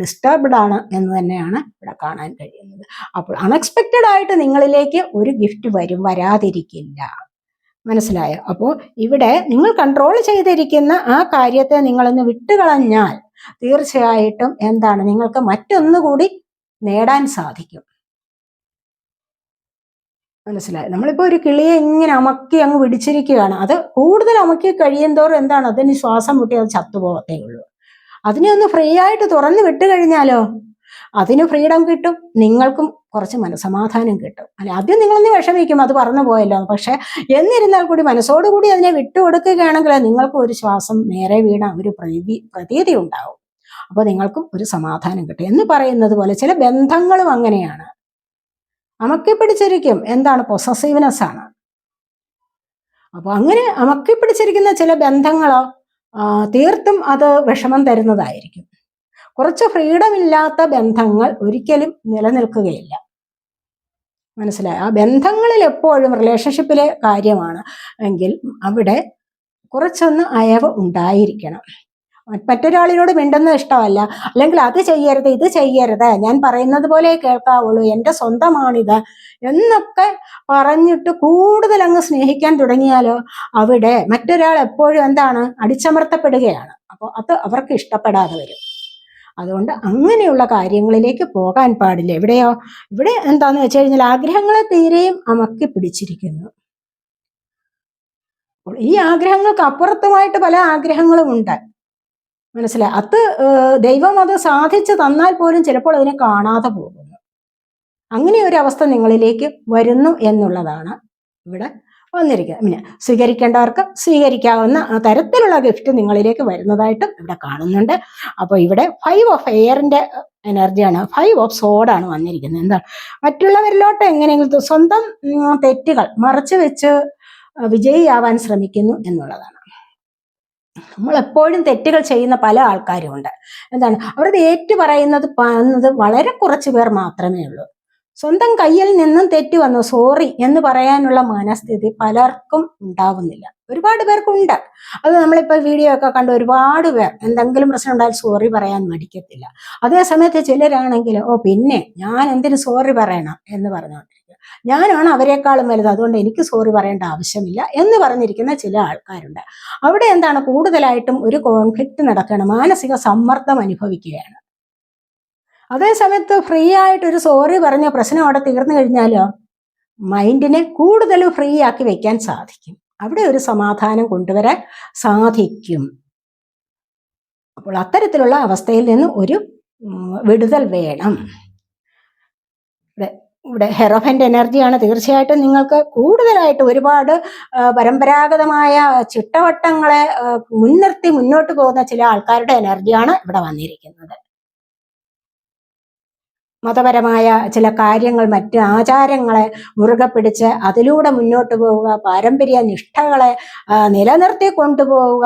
ഡിസ്റ്റർബ്ഡ് ആണ് എന്ന് തന്നെയാണ് ഇവിടെ കാണാൻ കഴിയുന്നത്. അപ്പോൾ അൺഎക്സ്പെക്റ്റഡ് ആയിട്ട് നിങ്ങളിലേക്ക് ഒരു ഗിഫ്റ്റ് വരും വരാതിരിക്കില്ല. മനസ്സിലായോ? അപ്പോൾ ഇവിടെ നിങ്ങൾ കൺട്രോൾ ചെയ്തിരിക്കുന്ന ആ കാര്യത്തെ നിങ്ങളൊന്ന് വിട്ടുകളഞ്ഞാൽ തീർച്ചയായിട്ടും എന്താണ് നിങ്ങൾക്ക് മറ്റൊന്നുകൂടി നേടാൻ സാധിക്കും. മനസ്സിലായി? നമ്മളിപ്പോ ഒരു കിളിയെ ഇങ്ങനെ അമക്കി അങ്ങ് പിടിച്ചിരിക്കുകയാണ്. അത് കൂടുതൽ അമക്കി കഴിയുന്തോറും എന്താണ്? അതിന് ശ്വാസം മുട്ടി അത് ചത്തുപോകത്തേ ഉള്ളൂ. അതിനെ ഒന്ന് ഫ്രീ ആയിട്ട് തുറന്നു വിട്ടു കഴിഞ്ഞാലോ അതിന് ഫ്രീഡം കിട്ടും. നിങ്ങൾക്കും കുറച്ച് മനസമാധാനം കിട്ടും. അല്ലെ ആദ്യം നിങ്ങളൊന്ന് വിഷമിക്കും അത് പറഞ്ഞു പോയല്ലോ. പക്ഷെ എന്നിരുന്നാൽ കൂടി മനസ്സോടുകൂടി അതിനെ വിട്ടുകൊടുക്കുകയാണെങ്കിൽ നിങ്ങൾക്ക് ഒരു ശ്വാസം നേരെ വീണ ഒരു പ്രതി പ്രതീതി ഉണ്ടാവും. അപ്പോൾ നിങ്ങൾക്കും ഒരു സമാധാനം കിട്ടും. എന്ന് പറയുന്നത് പോലെ ചില ബന്ധങ്ങളും അങ്ങനെയാണ്. അമക്കി പിടിച്ചിരിക്കും. എന്താണ്? പൊസസീവ്നെസ് ആണ്. അപ്പൊ അങ്ങനെ അമക്കി പിടിച്ചിരിക്കുന്ന ചില ബന്ധങ്ങളോ തീർത്തും അത് വിഷമം തരുന്നതായിരിക്കും. കുറച്ച് ഫ്രീഡം ഇല്ലാത്ത ബന്ധങ്ങൾ ഒരിക്കലും നിലനിൽക്കുകയില്ല. മനസ്സിലായി. ആ ബന്ധങ്ങളിൽ എപ്പോഴും റിലേഷൻഷിപ്പിലെ കാര്യമാണ്. എങ്കിൽ അവിടെ കുറച്ചൊന്ന് അയവ് ഉണ്ടായിരിക്കണം. മറ്റൊരാളിനോട് മിണ്ടുന്നത് ഇഷ്ടമല്ല. അല്ലെങ്കിൽ അത് ചെയ്യരുത് ഇത് ചെയ്യരുത്. ഞാൻ പറയുന്നത് പോലെ കേൾക്കാവുള്ളൂ. എന്റെ സ്വന്തമാണിത് എന്നൊക്കെ പറഞ്ഞിട്ട് കൂടുതൽ അങ്ങ് സ്നേഹിക്കാൻ തുടങ്ങിയാലോ അവിടെ മറ്റൊരാൾ എപ്പോഴും എന്താണ്? അടിച്ചമർത്തപ്പെടുകയാണ്. അപ്പോൾ അത് അവർക്ക് ഇഷ്ടപ്പെടാതെ വരും. അതുകൊണ്ട് അങ്ങനെയുള്ള കാര്യങ്ങളിലേക്ക് പോകാൻ പാടില്ല. എവിടെയോ ഇവിടെ എന്താന്ന് വെച്ച് കഴിഞ്ഞാൽ ആഗ്രഹങ്ങളെ തീരെയും അമക്കി പിടിച്ചിരിക്കുന്നു. ഈ ആഗ്രഹങ്ങൾക്ക് അപ്പുറത്തുമായിട്ട് പല ആഗ്രഹങ്ങളും ഉണ്ട്. മനസ്സിലായി? അത് ദൈവം അത് സാധിച്ചു തന്നാൽ പോലും ചിലപ്പോൾ അതിനെ കാണാതെ പോകുന്നു. അങ്ങനെ ഒരു അവസ്ഥ നിങ്ങളിലേക്ക് വരുന്നു എന്നുള്ളതാണ് ഇവിടെ വന്നിരിക്കുന്നത്. പിന്നെ സ്വീകരിക്കേണ്ടവർക്ക് സ്വീകരിക്കാവുന്ന തരത്തിലുള്ള ഗിഫ്റ്റ് നിങ്ങളിലേക്ക് വരുന്നതായിട്ടും ഇവിടെ കാണുന്നുണ്ട്. അപ്പോൾ ഇവിടെ ഫൈവ് ഓഫ് എയറിന്റെ എനർജിയാണ് ഫൈവ് ഓഫ് സോഡാണ് വന്നിരിക്കുന്നത്. എന്താണ്? മറ്റുള്ളവരിലോട്ട് എങ്ങനെയെങ്കിലും സ്വന്തം തെറ്റുകൾ മറച്ചു വെച്ച് വിജയിയാവാൻ ശ്രമിക്കുന്നു എന്നുള്ളതാണ്. നമ്മൾ എപ്പോഴും തെറ്റുകൾ ചെയ്യുന്ന പല ആൾക്കാരുമുണ്ട് എന്താണ്? അവരത് ഏറ്റു പറയുന്നത് വളരെ കുറച്ച് പേർ മാത്രമേ ഉള്ളൂ. സ്വന്തം കയ്യിൽ നിന്നും തെറ്റ് വന്നു. സോറി എന്ന് പറയാനുള്ള മനസ്ഥിതി പലർക്കും ഉണ്ടാവുന്നില്ല. ഒരുപാട് പേർക്കുണ്ട്. അത് നമ്മളിപ്പോൾ വീഡിയോ ഒക്കെ കണ്ട് ഒരുപാട് പേർ എന്തെങ്കിലും പ്രശ്നം ഉണ്ടായാൽ സോറി പറയാൻ മടിക്കത്തില്ല. അതേ സമയത്ത് ചിലരാണെങ്കിൽ ഓ പിന്നെ ഞാൻ എന്തിനു സോറി പറയണം? എന്ന് പറഞ്ഞുകൊണ്ടിരിക്കുക ഞാനാണ് അവരെക്കാളും വലുത്. അതുകൊണ്ട് എനിക്ക് സോറി പറയേണ്ട ആവശ്യമില്ല എന്ന് പറഞ്ഞിരിക്കുന്ന ചില ആൾക്കാരുണ്ട്. അവിടെ എന്താണ്? കൂടുതലായിട്ടും ഒരു കോൺഫ്ലിക്റ്റ് നടക്കണം മാനസിക സമ്മർദ്ദം അനുഭവിക്കുകയാണ്. അതേ സമയത്ത് ഫ്രീ ആയിട്ട് ഒരു സോറി പറഞ്ഞ പ്രശ്നം അവിടെ തീർന്നു കഴിഞ്ഞാലോ? മൈൻഡിനെ കൂടുതൽ ഫ്രീ ആക്കി വെക്കാൻ സാധിക്കും. അവിടെ ഒരു സമാധാനം കൊണ്ടുവരാൻ സാധിക്കും. അപ്പോൾ അത്തരത്തിലുള്ള അവസ്ഥയിൽ നിന്ന് ഒരു വിടുതൽ വേണം. ഇവിടെ ഹെറോഫന്റെ എനർജിയാണ് തീർച്ചയായിട്ടും നിങ്ങൾക്ക് കൂടുതലായിട്ട് ഒരുപാട് പരമ്പരാഗതമായ ചിട്ടവട്ടങ്ങളെ മുൻനിർത്തി മുന്നോട്ട് പോകുന്ന ചില ആൾക്കാരുടെ എനർജിയാണ് ഇവിടെ വന്നിരിക്കുന്നത്. മതപരമായ ചില കാര്യങ്ങൾ മറ്റ് ആചാരങ്ങളെ മുറുകെ പിടിച്ച് അതിലൂടെ മുന്നോട്ട് പോവുക പാരമ്പര്യ നിഷ്ഠകളെ നിലനിർത്തി കൊണ്ടുപോവുക.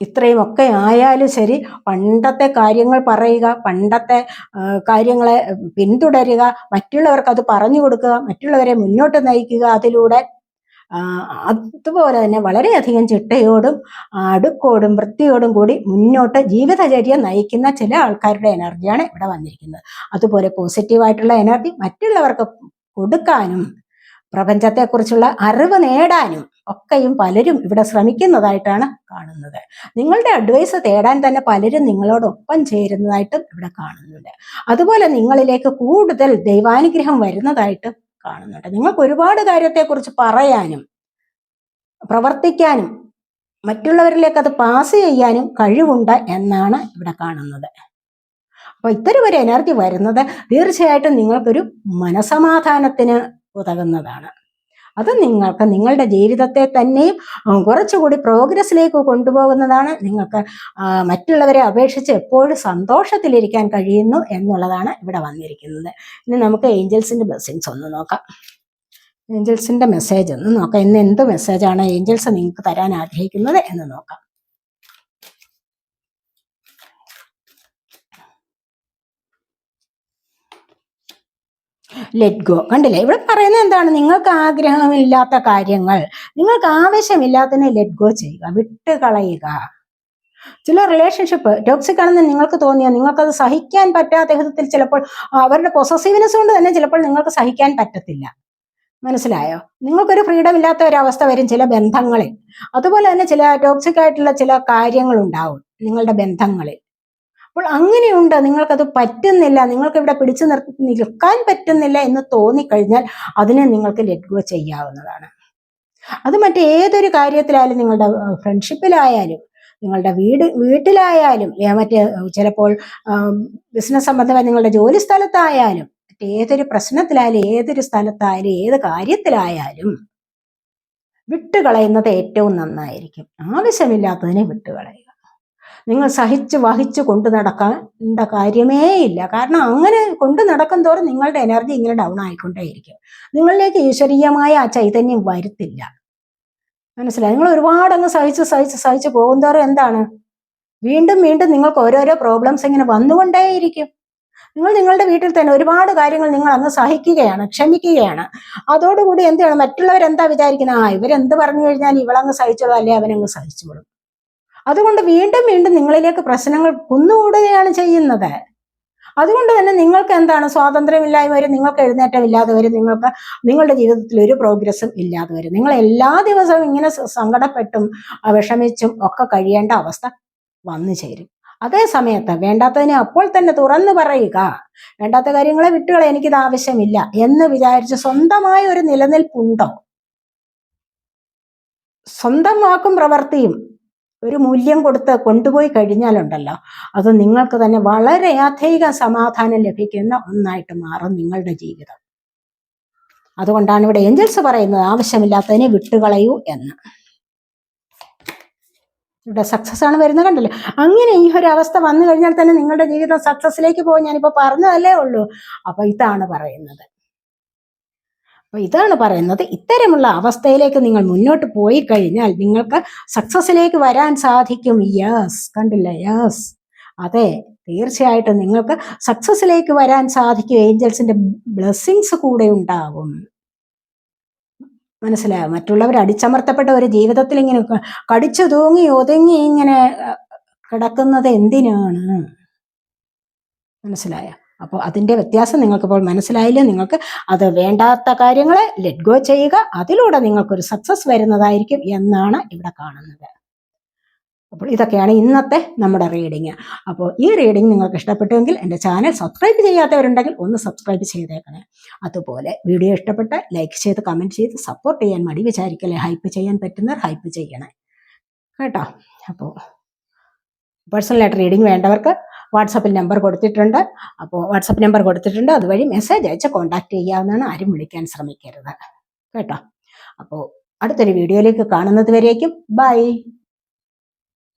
ഇത്രയുമൊക്കെ ആയാലും ശരി പണ്ടത്തെ കാര്യങ്ങൾ പറയുക പണ്ടത്തെ കാര്യങ്ങളെ പിന്തുടരുക മറ്റുള്ളവർക്ക് അത് പറഞ്ഞു കൊടുക്കുക മറ്റുള്ളവരെ മുന്നോട്ട് നയിക്കുക അതിലൂടെ അതുപോലെ തന്നെ വളരെയധികം ചിട്ടയോടും അടുക്കോടും വൃത്തിയോടും കൂടി മുന്നോട്ട് ജീവിതചര്യ നയിക്കുന്ന ചില ആൾക്കാരുടെ എനർജിയാണ് ഇവിടെ വന്നിരിക്കുന്നത്. അതുപോലെ പോസിറ്റീവായിട്ടുള്ള എനർജി മറ്റുള്ളവർക്ക് കൊടുക്കാനും പ്രപഞ്ചത്തെക്കുറിച്ചുള്ള അറിവ് നേടാനും ഒക്കെയും പലരും ഇവിടെ ശ്രമിക്കുന്നതായിട്ടാണ് കാണുന്നത്. നിങ്ങളുടെ അഡ്വൈസ് തേടാൻ തന്നെ പലരും നിങ്ങളോടൊപ്പം ചേരുന്നതായിട്ടും ഇവിടെ കാണുന്നുണ്ട്. അതുപോലെ നിങ്ങളിലേക്ക് കൂടുതൽ ദൈവാനുഗ്രഹം വരുന്നതായിട്ടും കാണുന്നുണ്ട്. നിങ്ങൾക്ക് ഒരുപാട് കാര്യത്തെക്കുറിച്ച് പറയാനും പ്രവർത്തിക്കാനും മറ്റുള്ളവരിലേക്ക് അത് പാസ് ചെയ്യാനും കഴിവുണ്ട് എന്നാണ് ഇവിടെ കാണുന്നത്. അപ്പൊ ഇത്തരം ഒരു എനർജി വരുന്നത് തീർച്ചയായിട്ടും നിങ്ങൾക്കൊരു മനസമാധാനത്തിന് ഉതകുന്നതാണ്. അത് നിങ്ങൾക്ക് നിങ്ങളുടെ ജീവിതത്തെ തന്നെയും കുറച്ചുകൂടി പ്രോഗ്രസ്സിലേക്ക് കൊണ്ടുപോകുന്നതാണ്. നിങ്ങൾക്ക് മറ്റുള്ളവരെ അപേക്ഷിച്ച് എപ്പോഴും സന്തോഷത്തിലിരിക്കാൻ കഴിയുന്നു എന്നുള്ളതാണ് ഇവിടെ വന്നിരിക്കുന്നത്. ഇനി നമുക്ക് ഏഞ്ചൽസിന്റെ ബ്ലെസ്സിങ്സ് ഒന്ന് നോക്കാം. ഏഞ്ചൽസിന്റെ മെസ്സേജ് ഒന്ന് നോക്കാം. ഇന്ന് എന്ത് മെസ്സേജാണ് ഏഞ്ചൽസ് നിങ്ങൾക്ക് തരാൻ ആഗ്രഹിക്കുന്നത് എന്ന് നോക്കാം. ലെറ്റ് ഗോ കണ്ടില്ലേ? ഇവിടെ പറയുന്നത് എന്താണ്? നിങ്ങൾക്ക് ആഗ്രഹമില്ലാത്ത കാര്യങ്ങൾ. നിങ്ങൾക്ക് ആവശ്യമില്ലാത്തതിനെ ലെറ്റ് ഗോ ചെയ്യുക. വിട്ട് കളയുക ചില റിലേഷൻഷിപ്പ് ടോക്സിക് ആണെന്ന് നിങ്ങൾക്ക് തോന്നിയാൽ നിങ്ങൾക്കത് സഹിക്കാൻ പറ്റാത്ത വിധത്തിൽ ചിലപ്പോൾ അവരുടെ പൊസസീവ്നെസ് കൊണ്ട് തന്നെ ചിലപ്പോൾ നിങ്ങൾക്ക് സഹിക്കാൻ പറ്റത്തില്ല. മനസ്സിലായോ? നിങ്ങൾക്കൊരു ഫ്രീഡം ഇല്ലാത്ത ഒരവസ്ഥ വരും ചില ബന്ധങ്ങളിൽ. അതുപോലെ തന്നെ ചില ടോക്സിക് ആയിട്ടുള്ള ചില കാര്യങ്ങളുണ്ടാവും നിങ്ങളുടെ ബന്ധങ്ങളിൽ. അപ്പോൾ അങ്ങനെയുണ്ട്. നിങ്ങൾക്കത് പറ്റുന്നില്ല. നിങ്ങൾക്ക് ഇവിടെ പിടിച്ചു നിർ നിൽക്കാൻ പറ്റുന്നില്ല എന്ന് തോന്നിക്കഴിഞ്ഞാൽ അതിനെ നിങ്ങൾക്ക് ലെറ്റ് ഗോ ചെയ്യാവുന്നതാണ്. അത് മറ്റേതൊരു കാര്യത്തിലായാലും നിങ്ങളുടെ ഫ്രണ്ട്ഷിപ്പിലായാലും നിങ്ങളുടെ വീട് വീട്ടിലായാലും മറ്റേ ചിലപ്പോൾ ബിസിനസ് സംബന്ധമായി നിങ്ങളുടെ ജോലി സ്ഥലത്തായാലും മറ്റേതൊരു പ്രശ്നത്തിലായാലും ഏതൊരു സ്ഥലത്തായാലും ഏത് കാര്യത്തിലായാലും വിട്ടുകളയുന്നത് ഏറ്റവും നന്നായിരിക്കും. ആവശ്യമില്ലാത്തതിനെ വിട്ടുകളയുക. നിങ്ങൾ സഹിച്ച് വഹിച്ച് കൊണ്ടു നടക്കേണ്ട കാര്യമേ ഇല്ല കാരണം അങ്ങനെ കൊണ്ടു നടക്കും തോറും നിങ്ങളുടെ എനർജി ഇങ്ങനെ ഡൗൺ ആയിക്കൊണ്ടേയിരിക്കും. നിങ്ങളിലേക്ക് ഈശ്വരീയമായ ആ ചൈതന്യം വരുത്തില്ല. മനസ്സിലായി? നിങ്ങൾ ഒരുപാട് അങ്ങ് സഹിച്ച് സഹിച്ച് സഹിച്ച് പോകുന്തോറും എന്താണ്? വീണ്ടും വീണ്ടും നിങ്ങൾക്ക് ഓരോരോ പ്രോബ്ലംസ് ഇങ്ങനെ വന്നുകൊണ്ടേയിരിക്കും. നിങ്ങൾ നിങ്ങളുടെ വീട്ടിൽ തന്നെ ഒരുപാട് കാര്യങ്ങൾ നിങ്ങൾ അങ്ങ് സഹിക്കുകയാണ് ക്ഷമിക്കുകയാണ്. അതോടുകൂടി എന്ത് ചെയ്യണം മറ്റുള്ളവരെന്താ വിചാരിക്കുന്നത്? ആ ഇവരെന്ത് പറഞ്ഞു കഴിഞ്ഞാൽ ഇവളങ്ങ് സഹിച്ചോളൂ അല്ലെ? അവനങ്ങ് സഹിച്ചോളും. അതുകൊണ്ട് വീണ്ടും വീണ്ടും നിങ്ങളിലേക്ക് പ്രശ്നങ്ങൾ കുന്നുകൂടുകയാണ് ചെയ്യുന്നത്. അതുകൊണ്ട് തന്നെ നിങ്ങൾക്ക് എന്താണ്? സ്വാതന്ത്ര്യമില്ലായ്മ വരും നിങ്ങൾക്ക് എഴുന്നേറ്റമില്ലാതെ വരും നിങ്ങൾക്ക് നിങ്ങളുടെ ജീവിതത്തിൽ ഒരു പ്രോഗ്രസ്സും ഇല്ലാതെ വരും. നിങ്ങൾ എല്ലാ ദിവസവും ഇങ്ങനെ സങ്കടപ്പെട്ടും വിഷമിച്ചും ഒക്കെ കഴിയേണ്ട അവസ്ഥ വന്നു ചേരും. അതേ സമയത്ത് വേണ്ടാത്തതിനെ അപ്പോൾ തന്നെ തുറന്നു പറയുക. വേണ്ടാത്ത കാര്യങ്ങളെ വിട്ടുകളെ എനിക്കിത് ആവശ്യമില്ല എന്ന് വിചാരിച്ച് സ്വന്തമായ ഒരു നിലനിൽപ്പുണ്ടോ? സ്വന്തം വാക്കും പ്രവൃത്തിയും ഒരു മൂല്യം കൊടുത്ത് കൊണ്ടുപോയി കഴിഞ്ഞാലുണ്ടല്ലോ അത് നിങ്ങൾക്ക് തന്നെ വളരെ അധിക സമാധാനം ലഭിക്കുന്ന ഒന്നായിട്ട് മാറും നിങ്ങളുടെ ജീവിതം. അതുകൊണ്ടാണ് ഇവിടെ ഏഞ്ചൽസ് പറയുന്നത് ആവശ്യമില്ലാത്തതിനെ വിട്ടുകളയൂ എന്ന്. ഇവിടെ സക്സസ് ആണ് വരുന്നത് കണ്ടല്ലോ? അങ്ങനെ ഈ ഒരു അവസ്ഥ വന്നു കഴിഞ്ഞാൽ തന്നെ നിങ്ങളുടെ ജീവിതം സക്സസിലേക്ക് പോകും. ഞാനിപ്പോ പറഞ്ഞതല്ലേ ഉള്ളൂ. അപ്പൊ ഇതാണ് പറയുന്നത്. അപ്പൊ ഇതാണ് പറയുന്നത്. ഇത്തരമുള്ള അവസ്ഥയിലേക്ക് നിങ്ങൾ മുന്നോട്ട് പോയി കഴിഞ്ഞാൽ നിങ്ങൾക്ക് സക്സസിലേക്ക് വരാൻ സാധിക്കും. യെസ് കണ്ടില്ല? യെസ് അതെ. തീർച്ചയായിട്ടും നിങ്ങൾക്ക് സക്സസിലേക്ക് വരാൻ സാധിക്കും. ഏഞ്ചൽസിന്റെ ബ്ലെസ്സിങ്സ് കൂടെ ഉണ്ടാവും. മനസ്സിലായോ? മറ്റുള്ളവർ അടിച്ചമർത്തപ്പെട്ട ഒരു ജീവിതത്തിൽ ഇങ്ങനെ കടിച്ചു തൂങ്ങി ഒതുങ്ങി ഇങ്ങനെ കിടക്കുന്നത് എന്തിനാണ്? മനസ്സിലായോ? അപ്പോൾ അതിന്റെ വ്യത്യാസം നിങ്ങൾക്കിപ്പോൾ മനസ്സിലായില്ലേ? നിങ്ങൾക്ക് അത് വേണ്ടാത്ത കാര്യങ്ങളെ ലെറ്റ് ഗോ ചെയ്യുക അതിലൂടെ നിങ്ങൾക്കൊരു സക്സസ് വരുന്നതായിരിക്കും എന്നാണ് ഇവിടെ കാണുന്നത്. അപ്പോൾ ഇതൊക്കെയാണ് ഇന്നത്തെ നമ്മുടെ റീഡിങ് അപ്പോൾ ഈ റീഡിങ് നിങ്ങൾക്ക് ഇഷ്ടപ്പെട്ടുവെങ്കിൽ എന്റെ ചാനൽ സബ്സ്ക്രൈബ് ചെയ്യാത്തവരുണ്ടെങ്കിൽ ഒന്ന് സബ്സ്ക്രൈബ് ചെയ്തേക്കണേ. അതുപോലെ വീഡിയോ ഇഷ്ടപ്പെട്ട് ലൈക്ക് ചെയ്ത് കമന്റ് ചെയ്ത് സപ്പോർട്ട് ചെയ്യാൻ മടി വിചാരിക്കല്ലേ? ഹൈപ്പ് ചെയ്യാൻ പറ്റുന്നവർ ഹൈപ്പ് ചെയ്യണേ. കേട്ടോ? അപ്പോൾ പേഴ്സണലായിട്ട് റീഡിങ് വേണ്ടവർക്ക് വാട്സപ്പിൽ നമ്പർ കൊടുത്തിട്ടുണ്ട്. അപ്പോൾ വാട്സപ്പ് നമ്പർ കൊടുത്തിട്ടുണ്ട്. അതുവഴി മെസ്സേജ് അയച്ച് കോൺടാക്ട് ചെയ്യാവുന്നതാണ് ആരും വിളിക്കാൻ ശ്രമിക്കരുത്. കേട്ടോ? അപ്പോൾ അടുത്തൊരു വീഡിയോയിലേക്ക് കാണുന്നത് വരേക്കും. ബൈ